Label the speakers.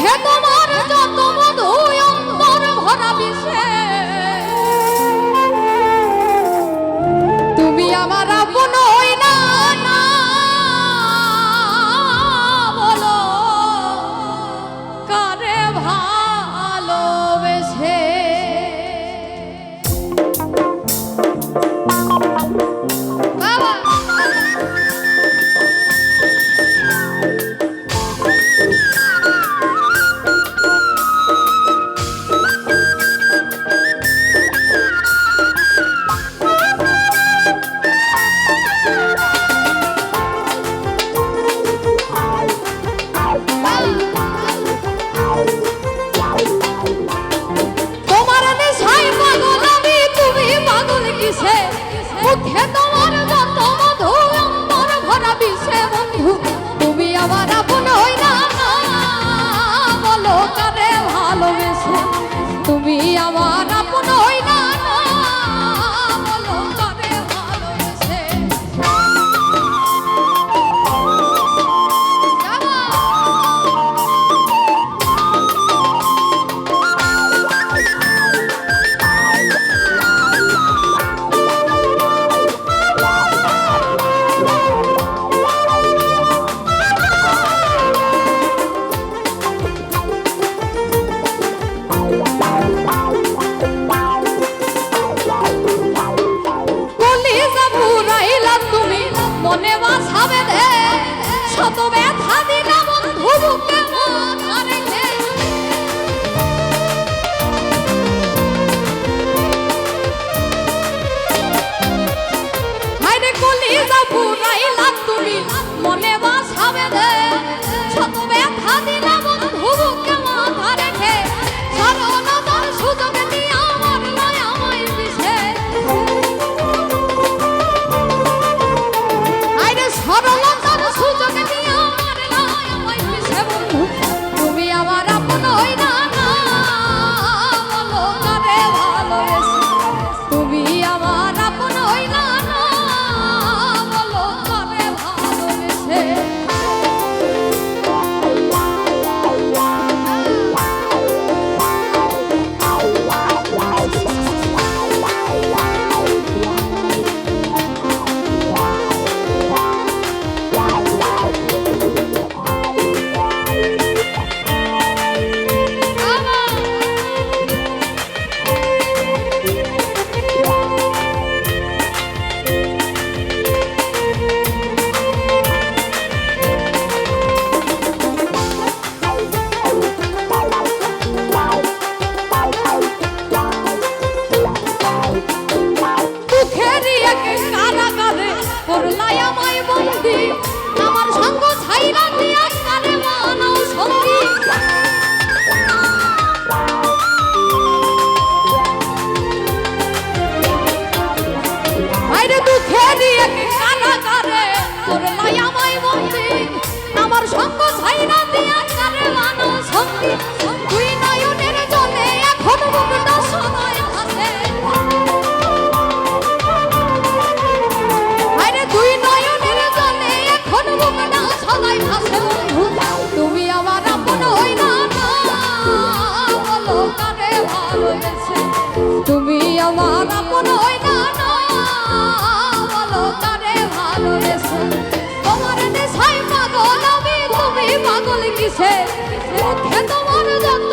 Speaker 1: মুখে তোমার যত মধু ভরা বিষে। তুমি আমার আব্বু মুখে তোমার যত মধু, অন্তর ভরা বিষে বন্ধু। তুমি আমার আপন হই না বলো কারে ভালোবেসে। তুমি আমার So bad. তুমি আমার আপন হই না বলো কারে ভালোবেসে। তোমার নেশাই পাগল আমি, তুমি পাগল কিসে? তোমার যত